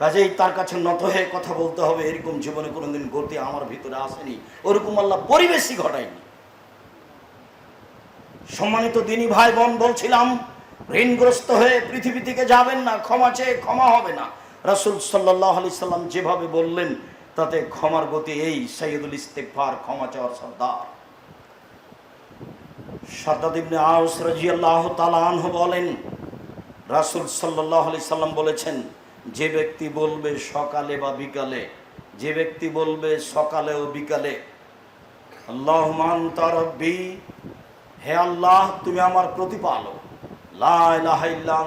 কাজেই তার কাছে নত হয়ে কথা বলতে হবে, এরকম জীবনে কোনোদিন গতি আমার ভিতরে আসেনি, ওরকম আল্লাহ পরিবেশই ঘটায়নি। সম্মানিত দিনী ভাই বোন, বলছিলাম, ঋণগ্রস্ত হয়ে পৃথিবী থেকে যাবেন না, ক্ষমা চেয়ে ক্ষমা হবে না। রাসুল সাল্লাহ আলি সাল্লাম যেভাবে বললেন, তাতে ক্ষমার গতি এই সৈয়দুল ইস্তেকফার ক্ষমা চাওয়ার সর্দার। সাদ্দাদ ইবনে তালাহ বলেন, রাসুল সাল্লাহ আলি সাল্লাম বলেছেন যে ব্যক্তি বলবে সকালে বা বিকালে, যে ব্যক্তি বলবে সকালে ও বিকালে আল্লাহ হে আল্লাহ, তুমি আমার প্রতিপালক। লা ইলাহা ইল্লা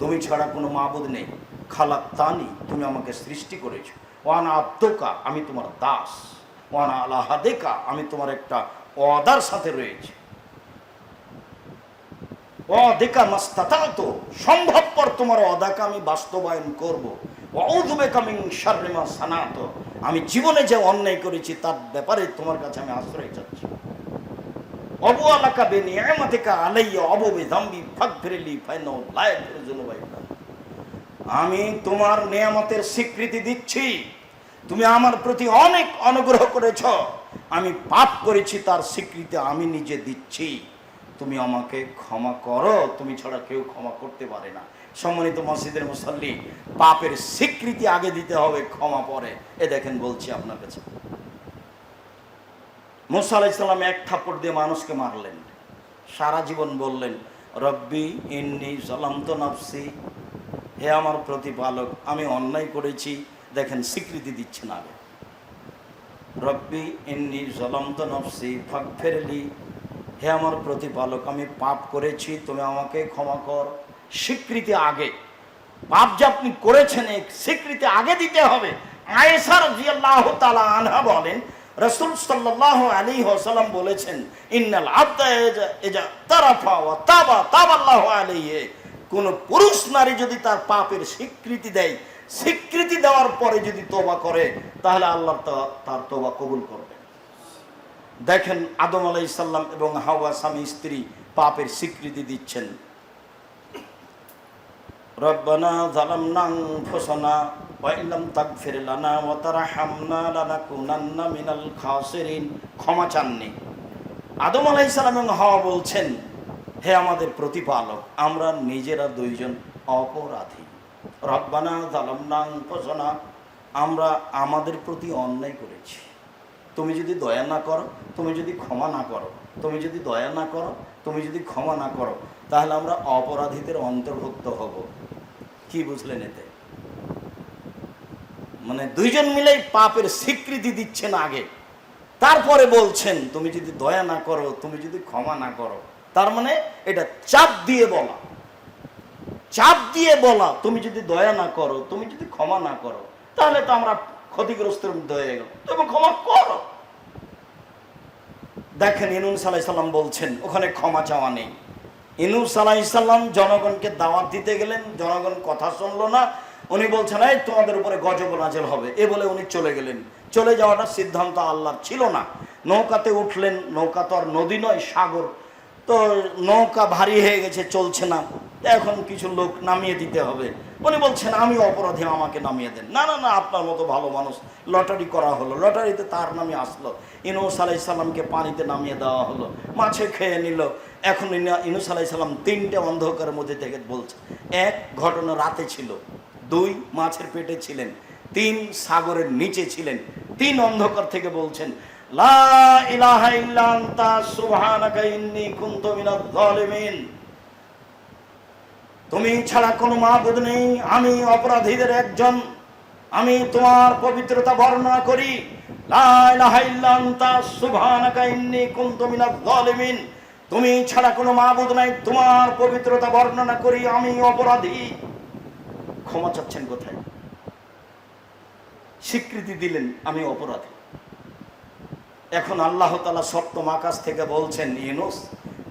তুমি ছাড়া কোনো মাবুদ নেই। খালাক তানি তুমি আমাকে সৃষ্টি করেছ। ওয়ানা আব্দকা, আমি তোমার দাস। ওয়ানা আলাহাদেকা আমি তোমার একটা অদার সাথে রয়েছে। সম্ভবপর তোমার অদাকে আমি বাস্তবায়ন করব। আমি জীবনে যে অন্যায় করেছি তার ব্যাপারে তোমার কাছে আমি আশ্রয় চাচ্ছি। অবু আলাকা বে নিয়ামাতিকা আলাইয়া দাম্বি লায়াগফিরু যুনুবা ইল্লা আমি তোমার নিয়ামতের স্বীকৃতি দিচ্ছি। তুমি আমার প্রতি অনেক অনুগ্রহ করেছ। আমি পাপ করেছি, তার স্বীকৃতি আমি নিজে দিচ্ছি। তুমি আমাকে ক্ষমা করো, তুমি ছাড়া কেউ ক্ষমা করতে পারে না। সম্মানিত মসজিদের মুসল্লি, পাপের স্বীকৃতি আগে দিতে হবে, ক্ষমা পরে। এ দেখেন বলছি আপনার কাছে। মুসা আলাইসাল্লাম এক থাপ্পড় দিয়ে মানুষকে মারলেন। সারা জীবন বললেন, রব্বি ইন্নি জলান্ত নফসি। হে আমার প্রতিপালক, আমি অন্যায় করেছি, দেখেন স্বীকৃতি দিচ্ছেন আগে। রব্বি ইন্নি জলন্ত নফসি ফাগফেরলি হে আমার প্রতিপালক, আমি পাপ করেছি, তুমি আমাকে ক্ষমা কর। স্বীকৃতি আগে। পাপ যে আপনি করেছেন স্বীকৃতি আগে দিতে হবে। আয়েশা রাদিয়াল্লাহু তাআলা আনহা বলেন, রাসূল সাল্লাল্লাহু আলাইহি ওয়াসাল্লাম বলেছেন, ইন্নাল আবদা ইজা- ইজা তারাফা ওয়া তাবা, তাবাল্লাহু আলাইহি। কোন পুরুষ নারী যদি তার পাপের স্বীকৃতি দেয়, স্বীকৃতি দেওয়ার পরে যদি তোবা করে, তাহলে আল্লাহ তার তোবা কবুল করবে। দেখেন আদম আলাই সাল্লাম এবং হাওয়া স্বামী স্ত্রী পাপের স্বীকৃতি দিচ্ছেন। রব্বানা জালামনা আনফুসানা ওয়া ইল্লাম তাগফির লানা ওয়া তারহামনা লানাকুনান্না মিনাল খাসিরিন। ক্ষমা চাননি। আদম আলাইহিস সালাম এবং হাওয়া বলছেন, হে আমাদের প্রতিপালক, আমরা নিজেরা দুইজন অপরাধী। রব্বানা জালামনা আনফুসানা, আমরা আমাদের প্রতি অন্যায় করেছি। তুমি যদি দয়া না করো, তুমি যদি ক্ষমা না করো, তুমি যদি দয়া না করো, তুমি যদি ক্ষমা না করো, তাহলে আমরা অপরাধীদের অন্তর্ভুক্ত হব। কি বুঝলেন এতে? মানে দুইজন মিলেই পাপের স্বীকৃতি দিচ্ছেন আগে। তারপরে বলছেন, তুমি যদি দয়া না করো, তুমি যদি ক্ষমা না করো, তার মানে এটা চাপ দিয়ে বলা। চাপ দিয়ে বলা, তুমি যদি দয়া না করো, তুমি যদি ক্ষমা না করো, তাহলে তো আমরা ক্ষতিগ্রস্তের মধ্যে হয়ে গেল। তুমি ক্ষমা করো। দেখেন, ইনুস আলাই সাল্লাম বলছেন, ওখানে ক্ষমা চাওয়া নেই। ইনুস আলাই সাল্লাম জনগণকে দাওয়াত দিতে গেলেন, জনগণ কথা শুনলো না। উনি বলছেন, এই, তোমাদের উপরে গজব নাজেল হবে। এ বলে উনি চলে গেলেন। চলে যাওয়াটা সিদ্ধান্ত আল্লাহর ছিল না। নৌকাতে উঠলেন, নৌকা তো আর নদী নয়, সাগর। তো নৌকা ভারী হয়ে গেছে, চলছে না। এখন কিছু লোক নামিয়ে দিতে হবে। উনি বলছেন, আমি অপরাধী, আমাকে নামিয়ে দেন। না না না, আপনার মতো ভালো মানুষ লটারি করা হলো। লটারিতে তার নামে আসলো। ইনুস আলাই সাল্লামকে পানিতে নামিয়ে দেওয়া হলো। মাছে খেয়ে নিল। এখন ইনা- ইনুস আলাই সাল্লাম তিনটে অন্ধকারের মধ্যে থেকে বলছে এক, ঘটনা রাতে ছিল। দুই, মাছের পেটে ছিলেন। তিন, সাগরের নিচে ছিলেন। তিন, অন্ধকার থেকে বলছেন, লা ইলাহা ইল্লা আনতা, সুবহানাকা ইন্নী কুনতু মিনাজ জালিমিন তুমি ছাড়া কোনো মাবুদ নেই। আমি অপরাধীদের একজন। আমি তোমার পবিত্রতা বর্ণনা করি। তুমি ছাড়া কোনো মাবুদ নাই। তোমার পবিত্রতা বর্ণনা করি। আমি অপরাধী। ক্ষমা চাচ্ছেন কোথায়? স্বীকৃতি দিলেন, আমি অপরাধী। এখন আল্লাহ তালা সপ্তম আকাশ থেকে বলছেন ইনুস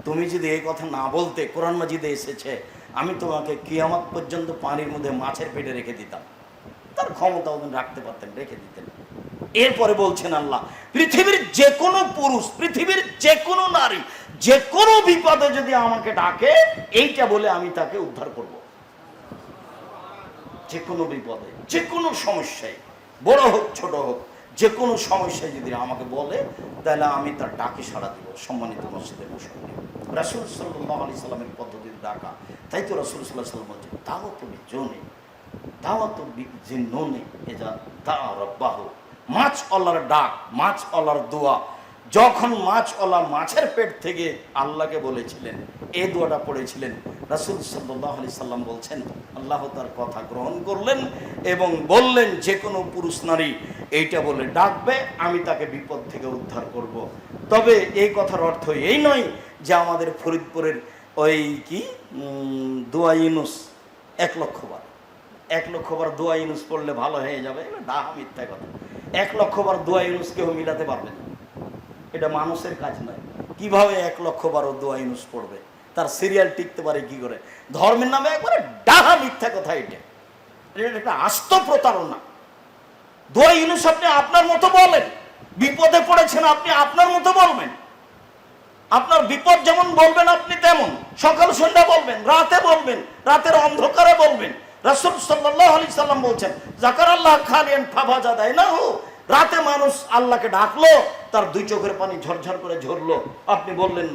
তুমি যদি এই কথা না বলতে, কোরআন মাজিদে এসেছে আমি তোমাকে কিয়ামত পর্যন্ত পানির মধ্যে মাছের পেটে রেখে দিতাম। তার ক্ষমতা ওদিন রাখতে পারতেন, রেখে দিতেন। এরপরে বলছেন আল্লাহ, পৃথিবীর যে কোনো পুরুষ, পৃথিবীর যে কোনো নারী যে কোনো বিপদে যদি আমাকে ডাকে, এইটা বলে আমি তাকে উদ্ধার করব। যে কোনো বিপদে যে কোনো সমস্যায়, বড় হোক, ছোট হোক যে কোনো সমস্যায় যদি আমাকে বলে, তাহলে আমি তার ডাকে সাড়া দিব, সম্মানিত মসজিদের মুসল্লি। রাসুল সাল্লাহ আলি সাল্লামের পদ্ধতির ডাকা তাই তো রাসুল সাল্লাহ সাল্লাম বলছে তুমি জনে দাওয়াত যে ননে এজা দা রব্বাহ। মাছ অলার ডাক, মাছ অলার দোয়া। যখন মাছ অলা মাছের পেট থেকে আল্লাহকে বলেছিলেন এই দোয়াটা পড়েছিলেন, রাসুল সাল্লাহ আলি সাল্লাম বলছেন, আল্লাহ তার কথা গ্রহণ করলেন এবং বললেন, যে কোনো পুরুষ নারী এইটা বলে ডাকবে, আমি তাকে বিপদ থেকে উদ্ধার করব। তবে এই কথার অর্থ এই নয় যে আমাদের ফরিদপুরের ওই কি? দোয়া ইউনুস এক লক্ষ বার। এক লক্ষ বার দোয়া ইউনুস পড়লে ভালো হয়ে যাবে। ডাহা মিথ্যা কথা। এক লক্ষ বার দোয়া ইউনুস কেউ মিলাতে পারবে না। এটা মানুষের কাজ নয়। কীভাবে এক লক্ষ বারো দোয়া ইউনুস পড়বে? তার সিরিয়াল টিকতে পারে কি করে? ধর্মের নামে একবারে ডাহা মিথ্যা কথা এটা। এটা একটা আস্ত প্রতারণা। দোয়া ইউনুস আপনি আপনার মতো বলেন। বিপদে পড়েছেন আপনি আপনার মতো বলবেন। আপনার বিপদ যেমন বলবেন আপনি তেমন। সকাল সন্ধ্যা বলবেন, রাতে বলবেন, রাতের অন্ধকারে বলবেন। রাসুল সাল্লাহ আলি সাল্লাম বলছেন জাকার আল্লাহ খালিয়ান ফাভাজা দেয় না রাতে মানুষ আল্লাহকে ডাকলো, তার দুই চোখের পানি ঝরঝর করে ঝরলো। আপনি বললেন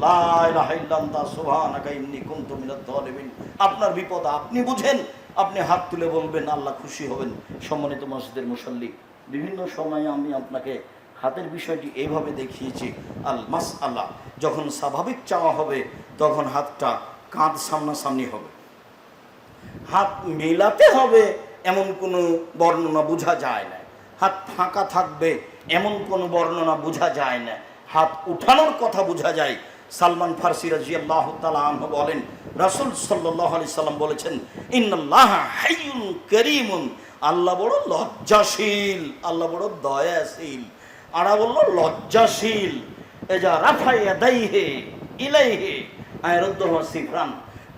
আপনার বিপদ আপনি বুঝেন, আপনি হাত তুলে বলবেন, আল্লাহ খুশি হবেন। সম্মানিত মসজিদের মুসল্লি, বিভিন্ন সময়ে আমি আপনাকে হাতের বিষয়টি এইভাবে দেখিয়েছি আল মাস আল্লাহ যখন স্বাভাবিক চাওয়া হবে, তখন হাতটা কাঁধ সামনাসামনি হবে। হাত মেলাতে হবে এমন কোনো বর্ণনা বোঝা যায় না। হাত ফাঁকা থাকবে এমন কোনো বর্ণনা বোঝা যায় না। হাত উঠানোর কথা বোঝা যায়। সালমান ফার্সি রাজি আল্লাহ আনহু বলেন, রাসুল সাল্লাহ আলি সাল্লাম বলেছেন, ইন্নাল্লাহ হাইয়ুন করিমুন। আল্লাহ বড় লজ্জাশীল, আল্লাহ বড় দয়াশীল। আরা বলল, লজ্জাশীল।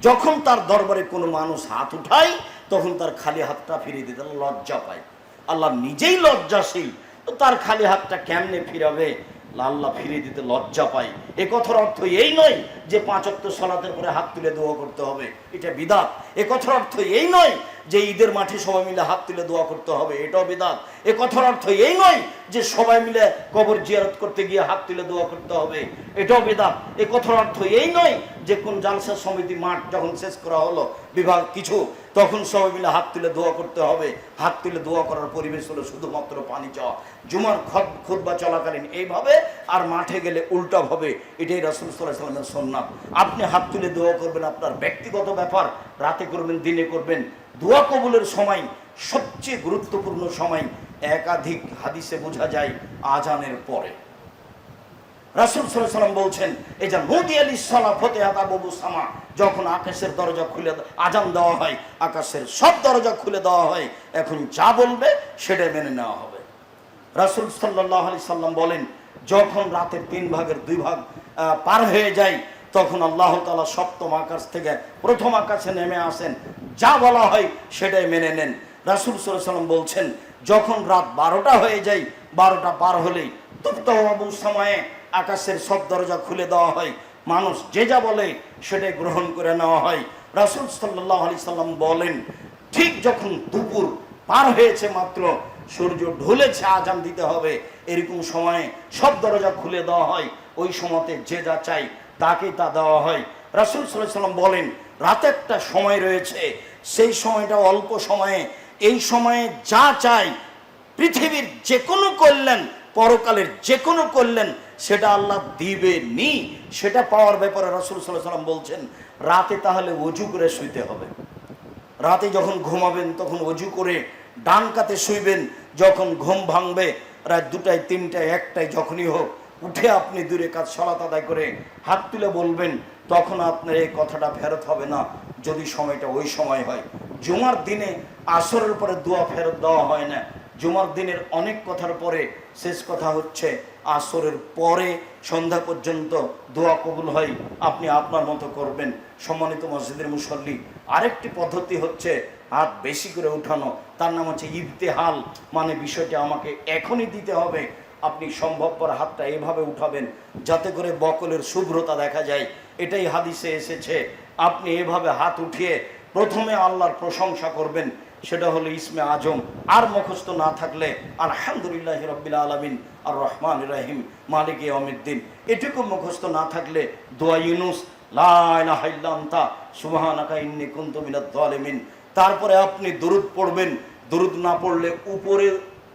যখন তার দরবারে কোনো মানুষ হাত উঠায়, তখন তার খালি হাতটা ফিরিয়ে দিতে লজ্জা পায়। আল্লাহ নিজেই লজ্জাশীল। তো তার খালি হাতটা কেমনে ফিরাবে? আল্লাহ ফিরিয়ে দিতে লজ্জা পাই এ কথার অর্থ এই নয় যে পাঁচক্ত সলাতের পরে হাত তুলে দোয়া করতে হবে। এটা বিদাত। এ কথার অর্থ এই নয় যে ঈদের মাঠে সবাই মিলে হাত তুলে দোয়া করতে হবে। এটাও বিদাত। এ কথার অর্থ এই নয় যে সবাই মিলে কবর জিয়ারত করতে গিয়ে হাত তুলে দোয়া করতে হবে। এটাও বেদাত। এ কথার অর্থ এই নয় যে কোন জালসা সমিতি মাঠ যখন শেষ করা হলো, বিভাগ কিছু তখন সবাই মিলে হাত তুলে দোয়া করতে হবে। হাত তুলে দোয়া করার পরিবেশ হলো শুধুমাত্র পানি চাওয়া। জুমার খত খুতবা চলাকালীন এইভাবে আর মাঠে গেলে উল্টা হবে এটাই রাসুল সাল্লাহ সাল্লামের সন্ন্যাপ আপনি হাত তুলে দোয়া করবেন আপনার ব্যক্তিগত ব্যাপার, রাতে করবেন, দিনে করবেন। দোয়া কবুলের সময়, সবচেয়ে গুরুত্বপূর্ণ সময় একাধিক হাদিসে বোঝা যায় আজানের পরে। রাসুল সাল্লাম বলছেন, এই যে নদী আলী সালা ফতে বাবু সামা। যখন আকাশের দরজা খুলে আজান দেওয়া হয়, আকাশের সব দরজা খুলে দেওয়া হয়, এখন যা বলবে সেটাই মেনে নেওয়া হবে। রাসুল সাল্লাহ আলি সাল্লাম বলেন, যখন রাতের তিন ভাগের দুই ভাগ পার হয়ে যায়, তখন আল্লাহ তালা সপ্তম আকাশ থেকে প্রথম আকাশে নেমে আসেন। যা বলা হয় সেটাই মেনে নেন। রাসুল সাল্লাম বলছেন, যখন রাত বারোটা হয়ে যায়, বারোটা পার হলেই তুপ্তবাবু সময়ে আকাশের সব দরজা খুলে দেওয়া হয়। মানুষ যে যা বলে সেটাই গ্রহণ করে নেওয়া হয়। রাসুল সাল্লাহ আলি সাল্লাম বলেন, ঠিক যখন দুপুর পার হয়েছে মাত্র, সূর্য ঢলেছে, আজান দিতে হবে, এরকম সময়ে সব দরজা খুলে দেওয়া হয়। ওই সময়তে যে যা চাই তাকে তা দেওয়া হয়। রাসুল সাল্লাম বলেন, রাতে একটা সময় রয়েছে। সেই সময়টা অল্প সময়ে। এই সময়ে যা চাই, পৃথিবীর যে কোনো কল্যাণ পরকালের যে কোনো কল্যাণ সেটা আল্লাহ দিবে নি সেটা পাওয়ার ব্যাপারে রাসুল সাল্লাহ সাল্লাম বলছেন, রাতে তাহলে অজু করে শুইতে হবে। রাতে যখন ঘুমাবেন, তখন অজু করে ডান কাতে শুইবেন। যখন ঘুম ভাঙবে, রাত দুটায়, তিনটায়, একটায় যখনই হোক, উঠে আপনি দূরে কাজ, সলাত আদায় করে হাত তুলে বলবেন, তখন আপনার এই কথাটা ফেরত হবে না। যদি সময়টা ওই সময় হয়, জুমার দিনে আসরের পরে দোয়া ফেরত দেওয়া হয় না। জুমার দিনের অনেক কথার পরে শেষ কথা হচ্ছে আসরের পরে সন্ধ্যা পর্যন্ত দোয়া কবুল হয়। আপনি আপনার মতো করবেন। সম্মানিত মসজিদের মুসল্লি, আরেকটি পদ্ধতি হচ্ছে হাত বেশি করে উঠানো। তার নাম হচ্ছে ইফতেহাল মানে বিষয়টি আমাকে এখনই দিতে হবে। আপনি সম্ভবপর হাতটা এভাবে উঠাবেন যাতে করে বকলের শুভ্রতা দেখা যায়। এটাই হাদিসে এসেছে। আপনি এভাবে হাত উঠিয়ে প্রথমে আল্লাহর প্রশংসা করবেন। সেটা হলো ইসমে আজম। আর মুখস্থ না থাকলে আলহামদুলিল্লাহ রব্বিল আলমিন, আর রহমান রাহিম, মালিক এ অমিদ্দিন এটুকু মুখস্থ না থাকলে দোয়া ইউনুস লাইলাহাইল্লান্তা সুবহানাকা ইন্নী কুনতু মিনাজ জালিমিন তারপরে আপনি দরুদ পড়বেন। দরুদ না পড়লে উপরে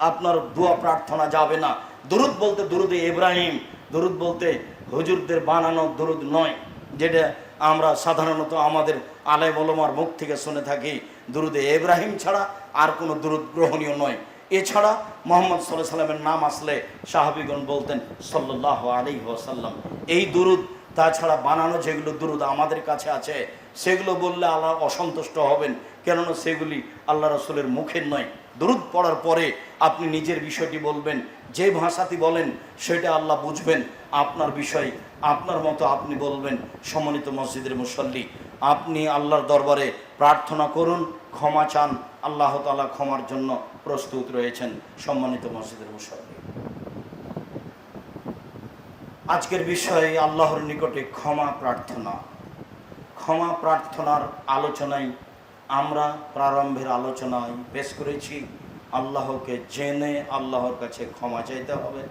আপনার দোয়া প্রার্থনা যাবে না। দরুদ বলতে দরুদে ইব্রাহিম, দরুদ বলতে হুজুরদের বানানো দরুদ নয়। যেটা আমরা সাধারণত আমাদের আলে বলমার মুখ থেকে শুনে থাকি। দুরুদে ইব্রাহিম ছাড়া আর কোনো দুরুদ গ্রহণীয় নয়। এছাড়া মোহাম্মদ সাল্লাহ সাল্লামের নাম আসলে সাহাবিগণ বলতেন সাল্লাহ আলী ওসাল্লাম এই দুরুদ তাছাড়া বানানো যেগুলো দুরুদ আমাদের কাছে আছে, সেগুলো বললে আল্লাহ অসন্তুষ্ট হবেন। কেননা সেগুলি আল্লাহ রসুলের মুখের নয়। দুরুদ পড়ার পরে আপনি নিজের বিষয়টি বলবেন, যে ভাষাটি বলেন সেটা আল্লাহ বুঝবেন। আপনার বিষয়, আপনার মতো আপনি বলবেন সম্মানিত মসজিদের মুসল্লি। আপনি আল্লাহর দরবারে প্রার্থনা করুন, ক্ষমা চান, আল্লাহ তালা ক্ষমার জন্য প্রস্তুত রয়েছেন সম্মানিত মসজিদের মুসল্লি। আজকের বিষয়ে আল্লাহর নিকটে ক্ষমা প্রার্থনা। ক্ষমা প্রার্থনার আলোচনায় আমরা প্রারম্ভের আলোচনায় পেশ করেছি, আল্লাহকে জেনে আল্লাহর কাছে ক্ষমা চাইতে হবে,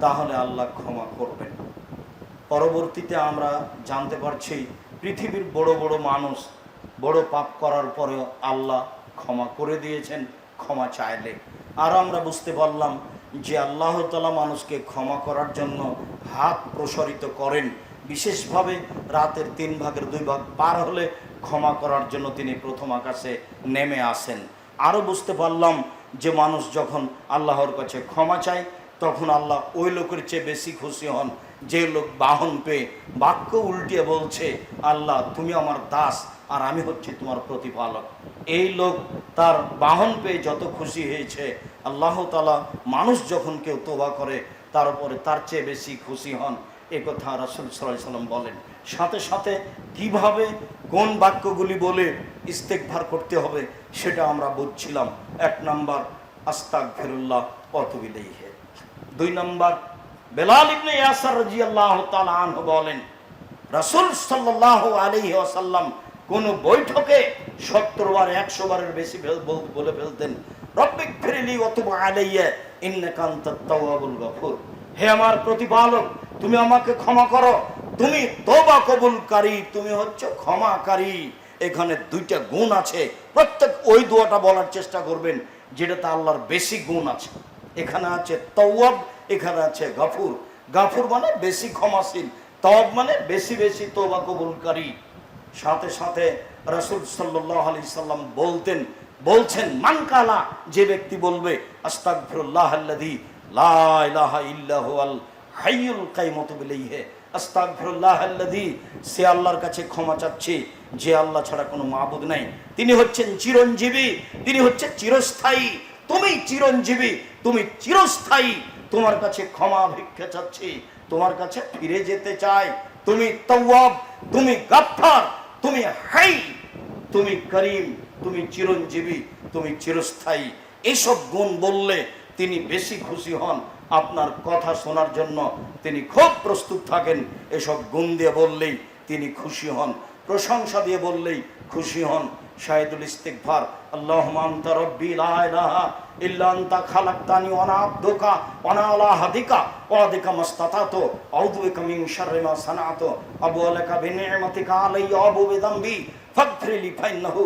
তাহলে আল্লাহ ক্ষমা করবেন। পরবর্তীতে আমরা জানতে পারছি, পৃথিবীর বড় বড় মানুষ বড় পাপ করার পরেও আল্লাহ ক্ষমা করে দিয়েছেন, ক্ষমা চাইলে। আর আমরা বুঝতে পারলাম যে আল্লাহ তালা মানুষকে ক্ষমা করার জন্য হাত প্রসারিত করেন, বিশেষভাবে রাতের তিন ভাগের দুই ভাগ পার হলে ক্ষমা করার জন্য তিনি প্রথম আকাশে নেমে আসেন। আরও বুঝতে পারলাম যে মানুষ যখন আল্লাহর কাছে ক্ষমা চায়, তখন আল্লাহ ওই লোকের চেয়ে বেশি খুশি হন, যে লোক বাহন পেয়ে বাক্য উল্টিয়ে বলছে, আল্লাহ, তুমি আমার দাস আর আমি হচ্ছি তোমার প্রতিপালক। এই লোক তার বাহন পেয়ে যত খুশি হয়েছে, আল্লাহ তালা মানুষ যখন কেউ তোবা করে, তার উপরে তার চেয়ে বেশি খুশি হন। এ কথা রাসুল সাল্লাহ সাল্লাম বলেন। সাথে সাথে কীভাবে কোন বাক্যগুলি বলে ইস্তেকভার করতে হবে সেটা আমরা বুঝছিলাম। এক নম্বর আস্তাক ফেরুল্লাহ অতবিলেইহে দুই নম্বর, বেলাল ইবনে ইয়াসার রাদিয়াল্লাহু তাআলা আনহু বলেন, রাসূল সাল্লাল্লাহু আলাইহি ওয়াসাল্লাম কোন বৈঠকে 70 বার 100 বারের বেশি বলে ফেলতেন। রব্বিক ফিরলি হে আমার প্রতিপালক, তুমি আমাকে ক্ষমা করো। তুমি তওবা কবুলকারী, তুমি হচ্ছে ক্ষমাকারী। এখানে দুইটা গুণ আছে। প্রত্যেক ওই দোয়াটা বলার চেষ্টা করবেন, যেটাতে আল্লাহর বেশি গুণ আছে। এখানে আছে তওয়াব, এখানে আছে গাফুর। গাফুর মানে বেশি ক্ষমাশীল, তওয়াব মানে বেশি বেশি তোবা কবুলকারী। সাথে সাথে রাসূল সাল্লাল্লাহু আলাইহি সাল্লাম বলতেন, বলছেন মানকালা যে ব্যক্তি বলবে, আস্তাগফিরুল্লাহ আল্লাযী লা ইলাহা হাইয়ুল কাইয়ুম বিলাইহি আস্তাগফিরুল্লাহ আল্লাযী সে আল্লাহর কাছে ক্ষমা চাচ্ছে, যে আল্লাহ ছাড়া কোনো মাবুদ নাই। তিনি হচ্ছেন চিরঞ্জীবী, তিনি হচ্ছে চিরস্থায়ী। তুমি চিরঞ্জীবী, তুমি চিরস্থায়ী। তোমার কাছে ক্ষমা ভিক্ষা চাচ্ছি, তোমার কাছে ফিরে যেতে চাই। তুমি তওয়াব, তুমি গাফফার। তুমি হাই, তুমি করিম, তুমি চিরঞ্জীবী, তুমি চিরস্থায়ী। এসব গুণ বললে তিনি বেশি খুশি হন। আপনার কথা শোনার জন্য তিনি খুব প্রস্তুত থাকেন। এসব গুণ দিয়ে বললেই তিনি খুশি হন। প্রশংসা দিয়ে বললেই খুশি হন। শাহিদুল ইস্তিকভার আল্লাহুম্মা আনতা রাব্বি লা ইলাহা ইল্লা আনতা খালাকতানি ওয়া আনা আবদুকা ওয়া আনা আলা হাদিকা আদিকা মাস্তাতাতু। আবু আবু ফাইন্নাহু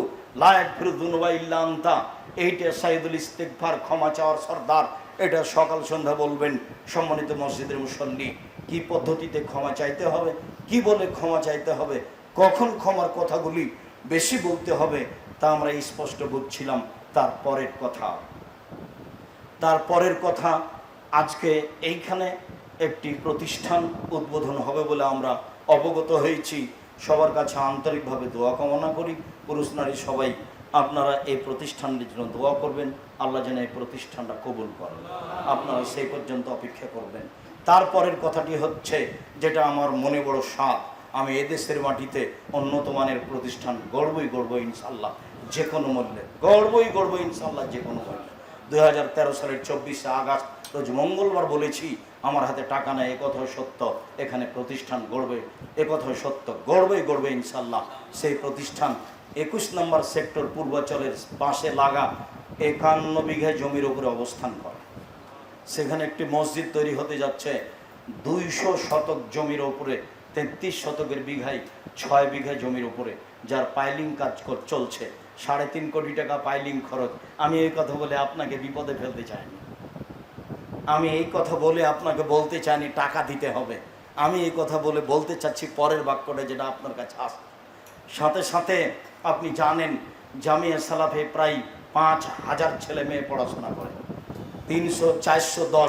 এইটা ইস্তিকভার ক্ষমা চাওয়ার সর্দার। এটা সকাল সন্ধ্যা বলবেন সম্মানিত মসজিদের মুসল্লি। কি পদ্ধতিতে ক্ষমা চাইতে হবে? কি বলে ক্ষমা চাইতে হবে? কখন ক্ষমার কথাগুলি বেশি বলতে হবে, তা আমরা স্পষ্ট বুঝছিলাম তার পরের কথা। তার পরের কথা, আজকে এইখানে একটি প্রতিষ্ঠান উদ্বোধন হবে বলে আমরা অবগত হয়েছি। সবার কাছে আন্তরিকভাবে দোয়া কামনা করি। পুরুষ নারী সবাই, আপনারা এই প্রতিষ্ঠানটির জন্য দোয়া করবেন। আল্লাহ যেন এই প্রতিষ্ঠানটা কবুল করেন। আপনারা সেই পর্যন্ত অপেক্ষা করবেন। তারপরের কথাটি হচ্ছে, যেটা আমার মনে বড় সাপ আমি এদেশের মাটিতে উন্নত মানের প্রতিষ্ঠান গড়বই গড়ব ইনশাল্লাহ যে কোনো মূল্যে। গড়বই গড়ব ইনশাল্লাহ যে কোনো মূল্যে। দুই হাজার তেরো সালের চব্বিশে আগস্ট, রোজ মঙ্গলবার বলেছি, আমার হাতে টাকা নেই একথা সত্য। এখানে প্রতিষ্ঠান গড়বে একথা সত্য। গড়বেই, গড়বে ইনশাল্লাহ সেই প্রতিষ্ঠান একুশ নম্বর সেক্টর পূর্বাচলের পাশে লাগা একান্ন বিঘা জমির উপরে অবস্থান করে। সেখানে একটি মসজিদ তৈরি হতে যাচ্ছে, দুইশো শতক জমির উপরে। তেত্রিশ শতকের বিঘায় ছয় বিঘা জমির উপরে, যার পাইলিং কাজ চলছে। সাড়ে তিন কোটি টাকা পাইলিং খরচ। আমি এই কথা বলে আপনাকে বিপদে ফেলতে চাইনি। আমি এই কথা বলে আপনাকে বলতে চাইনি, টাকা দিতে হবে। আমি এই কথা বলে বলতে চাচ্ছি পরের বাক্যটা যেটা আপনার কাছে আস সাথে সাথে আপনি জানেন, জামিয়া সালাফে প্রায় পাঁচ হাজার ছেলে মেয়ে পড়াশোনা করে। তিনশো, চারশো, দশ